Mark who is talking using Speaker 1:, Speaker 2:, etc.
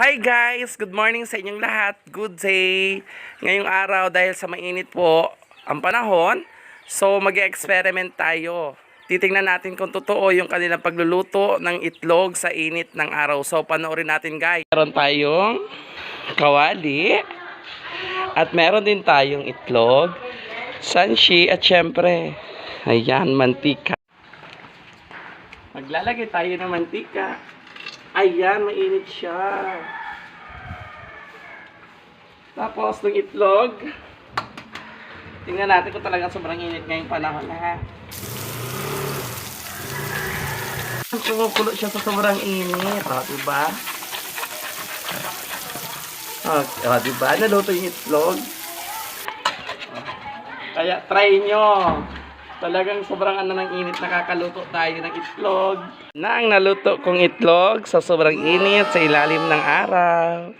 Speaker 1: Hi guys! Good morning sa inyong lahat. Good day! Ngayong araw dahil sa mainit po ang panahon, so mag experiment tayo. Titingnan natin kung totoo yung kanilang pagluluto ng itlog sa init ng araw. So panoorin natin guys. Meron tayong kawali at meron din tayong itlog, sanshi at syempre, ayan, mantika. Maglalagay tayo ng mantika. Ayan, mainit siya. Tapos, ng itlog. Tingnan natin kung talagang sobrang init ngayong panahon ha. Kumukulo siya sa sobrang init. O, diba? O, o diba? Naluto yung itlog. Kaya, try nyo. Talagang sobrang ano ng init, nakakaluto tayo ng itlog. Na ang naluto kong itlog sa sobrang init sa ilalim ng araw.